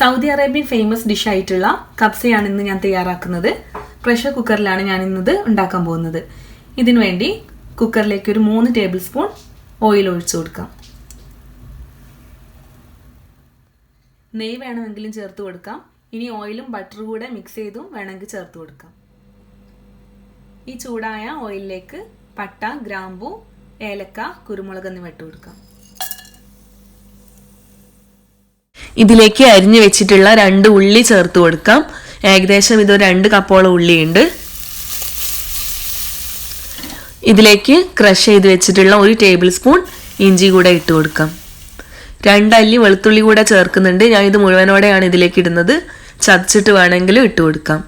Saudi Arabian famous ഡിഷായിട്ടുള്ള കബ്സയാണ് ഇന്ന് ഞാൻ തയ്യാറാക്കുന്നത്. പ്രഷർ കുക്കറിലാണ് ഞാൻ ഇന്നത് ഉണ്ടാക്കാൻ പോകുന്നത്. ഇതിനുവേണ്ടി കുക്കറിലേക്ക് ഒരു മൂന്ന് ടേബിൾ സ്പൂൺ ഓയിൽ ഒഴിച്ചു കൊടുക്കാം. നെയ് വേണമെങ്കിലും ചേർത്ത് കൊടുക്കാം. ഇനി ഓയിലും ബട്ടറും കൂടെ മിക്സ് ചെയ്തും വേണമെങ്കിൽ ചേർത്ത് കൊടുക്കാം. ഈ ചൂടായ ഓയിലിലേക്ക് പട്ട ഗ്രാമ്പു ഏലക്ക കുരുമുളക് എന്നിവ ഇട്ട് കൊടുക്കാം. ഇതിലേക്ക് അരിഞ്ഞു വെച്ചിട്ടുള്ള രണ്ട് ഉള്ളി ചേർത്ത് കൊടുക്കാം. ഏകദേശം ഇത് രണ്ട് കപ്പോളം ഉള്ളിയുണ്ട്. ഇതിലേക്ക് ക്രഷ് ചെയ്ത് വെച്ചിട്ടുള്ള ഒരു ടേബിൾ സ്പൂൺ ഇഞ്ചി കൂടെ ഇട്ട് കൊടുക്കാം. രണ്ടല്ലി വെളുത്തുള്ളി കൂടെ ചേർക്കുന്നുണ്ട്. ഞാൻ ഇത് മുഴുവനോടെയാണ് ഇതിലേക്ക് ഇടുന്നത്. ചതച്ചിട്ട് വേണമെങ്കിലും ഇട്ട് കൊടുക്കാം.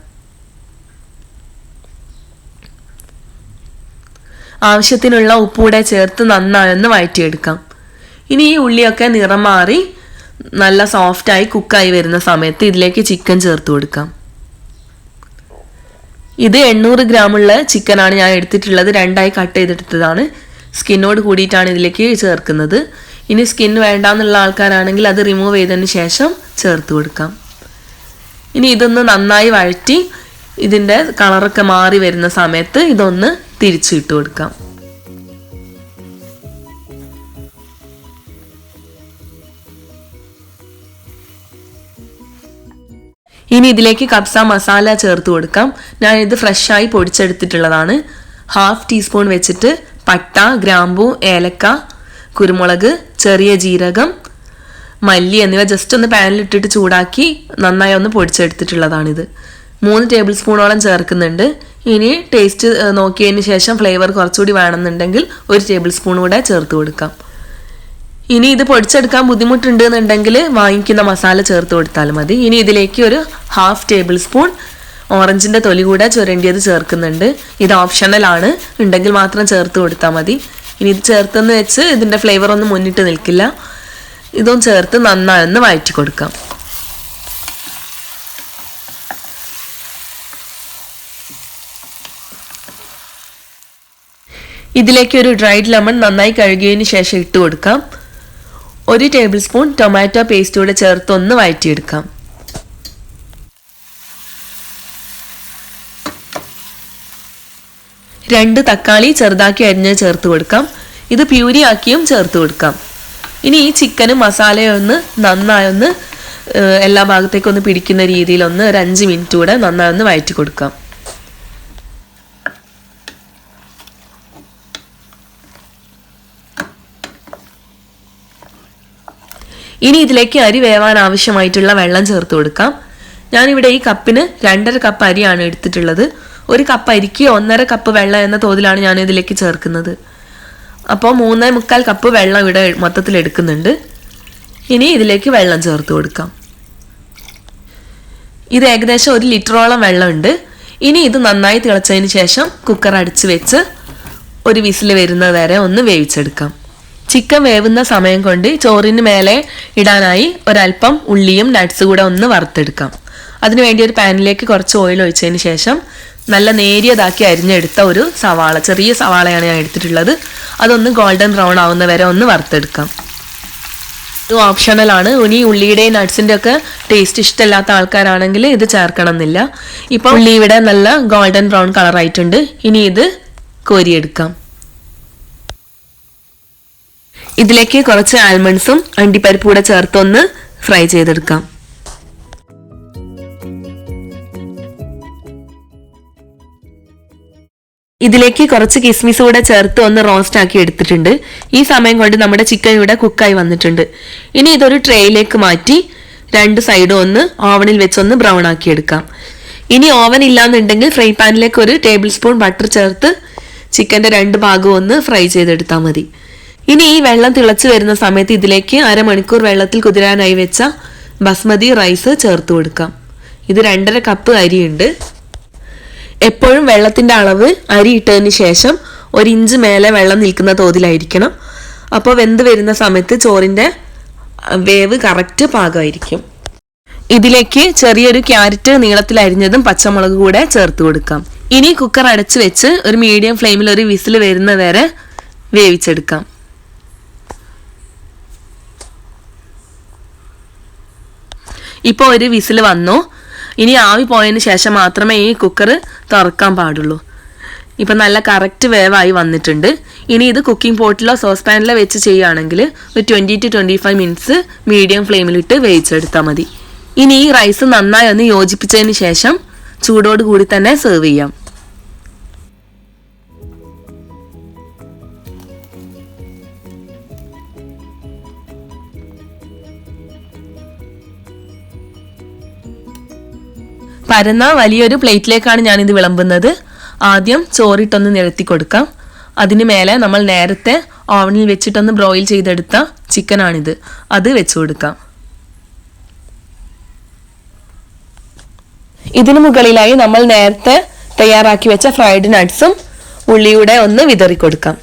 ആവശ്യത്തിനുള്ള ഉപ്പൂടെ ചേർത്ത് നന്നായൊന്ന് വഴറ്റിയെടുക്കാം. ഇനി ഈ ഉള്ളിയൊക്കെ നിറം മാറി നല്ല സോഫ്റ്റായി കുക്കായി വരുന്ന സമയത്ത് ഇതിലേക്ക് ചിക്കൻ ചേർത്ത് കൊടുക്കാം. ഇത് എണ്ണൂറ് ഗ്രാമുള്ള ചിക്കനാണ് ഞാൻ എടുത്തിട്ടുള്ളത്. രണ്ടായി കട്ട് ചെയ്തെടുത്തതാണ്. സ്കിന്നോട് കൂടിയിട്ടാണ് ഇതിലേക്ക് ചേർക്കുന്നത്. ഇനി സ്കിൻ വേണ്ടാന്നുള്ള ആൾക്കാരാണെങ്കിൽ അത് റിമൂവ് ചെയ്തതിന് ശേഷം ചേർത്ത് കൊടുക്കാം. ഇനി ഇതൊന്ന് നന്നായി വഴറ്റി ഇതിന്റെ കളറൊക്കെ മാറി വരുന്ന സമയത്ത് ഇതൊന്ന് തിരിച്ചിട്ട് കൊടുക്കാം. ഇനി ഇതിലേക്ക് കബ്സ മസാല ചേർത്ത് കൊടുക്കാം. ഞാൻ ഇത് ഫ്രഷായി പൊടിച്ചെടുത്തിട്ടുള്ളതാണ്. ഹാഫ് ടീസ്പൂൺ വെച്ചിട്ട് പട്ട ഗ്രാമ്പൂ ഏലക്ക കുരുമുളക് ചെറിയ ജീരകം മല്ലി എന്നിവ ജസ്റ്റ് ഒന്ന് പാനിലിട്ടിട്ട് ചൂടാക്കി നന്നായി ഒന്ന് പൊടിച്ചെടുത്തിട്ടുള്ളതാണിത്. മൂന്ന് ടേബിൾ സ്പൂണോളം ചേർക്കുന്നുണ്ട്. ഇനി ടേസ്റ്റ് നോക്കിയതിന് ശേഷം ഫ്ലേവർ കുറച്ചുകൂടി വേണമെന്നുണ്ടെങ്കിൽ ഒരു ടേബിൾ സ്പൂൺ കൂടെ ചേർത്ത് കൊടുക്കാം. ഇനി ഇത് പൊടിച്ചെടുക്കാൻ ബുദ്ധിമുട്ടുണ്ട് എന്നുണ്ടെങ്കിൽ വാങ്ങിക്കുന്ന മസാല ചേർത്ത് കൊടുത്താൽ മതി. ഇനി ഇതിലേക്ക് ഒരു ഹാഫ് ടേബിൾ സ്പൂൺ ഓറഞ്ചിന്റെ തൊലി കൂടെ ചുരണ്ടിയത് ചേർക്കുന്നുണ്ട്. ഇത് ഓപ്ഷണൽ ആണ്. ഉണ്ടെങ്കിൽ മാത്രം ചേർത്ത് കൊടുത്താൽ മതി. ഇനി ഇത് ചേർത്തെന്ന് വെച്ച് ഇതിന്റെ ഫ്ലേവർ ഒന്നും മുന്നിട്ട് നിൽക്കില്ല. ഇതും ചേർത്ത് നന്നായി ഒന്ന് വഴറ്റി കൊടുക്കാം. ഇതിലേക്ക് ഒരു ഡ്രൈഡ് ലെമൺ നന്നായി കഴുകിയതിന് ശേഷം ഇട്ട് കൊടുക്കാം. ഒരു ടേബിൾ സ്പൂൺ ടൊമാറ്റോ പേസ്റ്റ് കൂടെ ചേർത്ത് ഒന്ന് വഴറ്റിയെടുക്കാം. രണ്ട് തക്കാളി ചെറുതാക്കി അരിഞ്ഞ് ചേർത്ത് കൊടുക്കാം. ഇത് പ്യൂരി ആക്കിയും ചേർത്ത് കൊടുക്കാം. ഇനി ഈ ചിക്കനും മസാലയും ഒന്ന് നന്നായി ഒന്ന് എല്ലാ ഭാഗത്തേക്കൊന്ന് പിടിക്കുന്ന രീതിയിൽ ഒന്ന് ഒരു അഞ്ച് മിനിറ്റ് കൂടെ നന്നായി ഒന്ന് വഴറ്റി കൊടുക്കാം. ഇനി ഇതിലേക്ക് അരി വേവാൻ ആവശ്യമായിട്ടുള്ള വെള്ളം ചേർത്ത് കൊടുക്കാം. ഞാനിവിടെ ഈ കപ്പിന് രണ്ടര കപ്പ് അരിയാണ് എടുത്തിട്ടുള്ളത്. ഒരു കപ്പ് അരിക്ക് ഒന്നര കപ്പ് വെള്ളം എന്ന തോതിലാണ് ഞാൻ ഇതിലേക്ക് ചേർക്കുന്നത്. അപ്പോൾ മൂന്നേ മുക്കാൽ കപ്പ് വെള്ളം ഇവിടെ മൊത്തത്തിൽ എടുക്കുന്നുണ്ട്. ഇനി ഇതിലേക്ക് വെള്ളം ചേർത്ത് കൊടുക്കാം. ഇത് ഏകദേശം ഒരു ലിറ്ററോളം വെള്ളമുണ്ട്. ഇനി ഇത് നന്നായി തിളച്ചതിന് ശേഷം കുക്കർ അടിച്ച് വെച്ച് ഒരു വിസിൽ വരുന്നത് വരെ ഒന്ന് വേവിച്ചെടുക്കാം. ചിക്കൻ വേവുന്ന സമയം കൊണ്ട് ചോറിന് മേലെ ഇടാനായി ഒരല്പം ഉള്ളിയും നട്ട്സ് കൂടെ ഒന്ന് വറുത്തെടുക്കാം. അതിനുവേണ്ടി ഒരു പാനിലേക്ക് കുറച്ച് ഓയിൽ ഒഴിച്ചതിന് ശേഷം നല്ല നേരിയതാക്കി അരിഞ്ഞെടുത്ത ഒരു സവാള ചെറിയ സവാളയാണ് ഞാൻ എടുത്തിട്ടുള്ളത്. അതൊന്ന് ഗോൾഡൻ ബ്രൗൺ ആവുന്ന വരെ ഒന്ന് വറുത്തെടുക്കാം. ഇത് ഓപ്ഷണലാണ് ഇനി ഉള്ളിയുടെയും നട്ട്സിന്റെ ഒക്കെ ടേസ്റ്റ് ഇഷ്ടമില്ലാത്ത ആൾക്കാരാണെങ്കിൽ ഇത് ചേർക്കണം എന്നില്ല ഇപ്പോൾ ഉള്ളി ഇവിടെ നല്ല ഗോൾഡൻ ബ്രൗൺ കളറായിട്ടുണ്ട് ഇനി ഇത് കോരിയെടുക്കാം. ഇതിലേക്ക് കുറച്ച് ആൽമണ്ട്സും അണ്ടിപ്പരിപ്പ് കൂടെ ചേർത്തൊന്ന് ഫ്രൈ ചെയ്തെടുക്കാം. ഇതിലേക്ക് കുറച്ച് കിസ്മിസ് കൂടെ ചേർത്ത് ഒന്ന് റോസ്റ്റ് ആക്കി എടുത്തിട്ടുണ്ട്. ഈ സമയം കൊണ്ട് നമ്മുടെ ചിക്കൻ ഇവിടെ കുക്കായി വന്നിട്ടുണ്ട്. ഇനി ഇതൊരു ട്രേയിലേക്ക് മാറ്റി രണ്ട് സൈഡും ഒന്ന് ഓവനിൽ വെച്ചൊന്ന് ബ്രൗൺ ആക്കി എടുക്കാം. ഇനി ഓവൻ ഇല്ലാന്നുണ്ടെങ്കിൽ ഫ്രൈ പാനിലേക്ക് ഒരു ടേബിൾ സ്പൂൺ ബട്ടർ ചേർത്ത് ചിക്കന്റെ രണ്ട് ഭാഗവും ഒന്ന് ഫ്രൈ ചെയ്തെടുത്താൽ മതി. ഇനി ഈ വെള്ളം തിളച്ചു വരുന്ന സമയത്ത് ഇതിലേക്ക് അരമണിക്കൂർ വെള്ളത്തിൽ കുതിരാനായി വെച്ച ബസ്മതി റൈസ് ചേർത്ത് കൊടുക്കാം. ഇത് രണ്ടര കപ്പ് അരിയുണ്ട്. എപ്പോഴും വെള്ളത്തിന്റെ അളവ് അരി ഇട്ടതിന് ശേഷം ഒരു ഇഞ്ച് മേലെ വെള്ളം നിൽക്കുന്ന തോതിലായിരിക്കണം. അപ്പോൾ വെന്ത് വരുന്ന സമയത്ത് ചോറിന്റെ വേവ് കറക്റ്റ് പാകമായിരിക്കും. ഇതിലേക്ക് ചെറിയൊരു ക്യാരറ്റ് നീളത്തിൽ അരിഞ്ഞതും പച്ചമുളക് കൂടെ ചേർത്ത് കൊടുക്കാം. ഇനി കുക്കർ അടച്ചു വെച്ച് ഒരു മീഡിയം ഫ്ലെയിമിൽ ഒരു വിസിൽ വരുന്ന വരെ വേവിച്ചെടുക്കാം. ഇപ്പോൾ ഒരു വിസിൽ വന്നു. ഇനി ആവി പോയതിന് ശേഷം മാത്രമേ ഈ കുക്കർ തുറക്കാൻ പാടുള്ളൂ. ഇപ്പം നല്ല കറക്റ്റ് വേവായി വന്നിട്ടുണ്ട്. ഇനി ഇത് കുക്കിംഗ് പോട്ടിലോ സോസ് പാനിലോ വെച്ച് ചെയ്യുകയാണെങ്കിൽ ഒരു twenty to twenty five minutes medium ഫ്ലെയിമിലിട്ട് വേവിച്ചെടുത്താൽ മതി. ഇനി ഈ റൈസ് നന്നായി ഒന്ന് യോജിപ്പിച്ചതിന് ശേഷം ചൂടോട് കൂടി തന്നെ സെർവ് ചെയ്യാം. പരന്ന വലിയൊരു പ്ലേറ്റിലേക്കാണ് ഞാനിത് വിളമ്പുന്നത്. ആദ്യം ചോറിട്ടൊന്ന് നിരത്തി കൊടുക്കാം അതിന് മേലെ നമ്മൾ നേരത്തെ ഓവനിൽ വെച്ചിട്ടൊന്ന് ബ്രോയിൽ ചെയ്തെടുത്ത ചിക്കനാണിത്. അത് വെച്ചു കൊടുക്കാം. ഇതിനു മുകളിലായി നമ്മൾ നേരത്തെ തയ്യാറാക്കി വെച്ച ഫ്രൈഡ് നട്ട്സും ഉള്ളിയുടെ ഒന്ന് വിതറി കൊടുക്കാം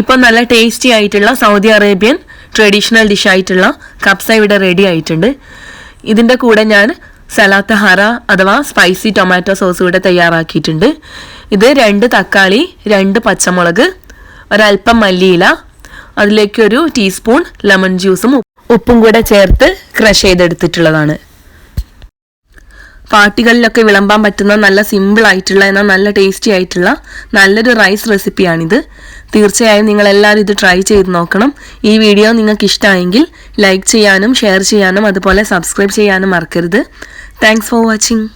ഇപ്പം നല്ല ടേസ്റ്റി ആയിട്ടുള്ള സൗദി അറേബ്യൻ ട്രഡീഷണൽ ഡിഷ് ആയിട്ടുള്ള കപ്സ ഇവിടെ റെഡി ആയിട്ടുണ്ട്. ഇതിന്റെ കൂടെ ഞാൻ സലാത്ത ഹറ അഥവാ സ്പൈസി ടൊമാറ്റോ സോസ് ഇവിടെ തയ്യാറാക്കിയിട്ടുണ്ട്. ഇത് രണ്ട് തക്കാളി രണ്ട് പച്ചമുളക് ഒരല്പം മല്ലിയില അതിലേക്ക് ഒരു ടീസ്പൂൺ ലെമൺ ജ്യൂസും ഉപ്പും കൂടെ ചേർത്ത് ക്രഷ് ചെയ്തെടുത്തിട്ടുള്ളതാണ്. പാർട്ടികളിലൊക്കെ വിളമ്പാൻ പറ്റുന്ന നല്ല സിമ്പിൾ ആയിട്ടുള്ള എന്നാൽ നല്ല ടേസ്റ്റി ആയിട്ടുള്ള നല്ലൊരു റൈസ് റെസിപ്പിയാണിത് തീർച്ചയായും നിങ്ങൾ എല്ലാവരും ഇത് ട്രൈ ചെയ്ത് നോക്കണം. ഈ വീഡിയോ നിങ്ങൾക്ക് ഇഷ്ടമായെങ്കിൽ ലൈക്ക് ചെയ്യാനും ഷെയർ ചെയ്യാനും അതുപോലെ സബ്സ്ക്രൈബ് ചെയ്യാനും മറക്കരുത്. Thanks for watching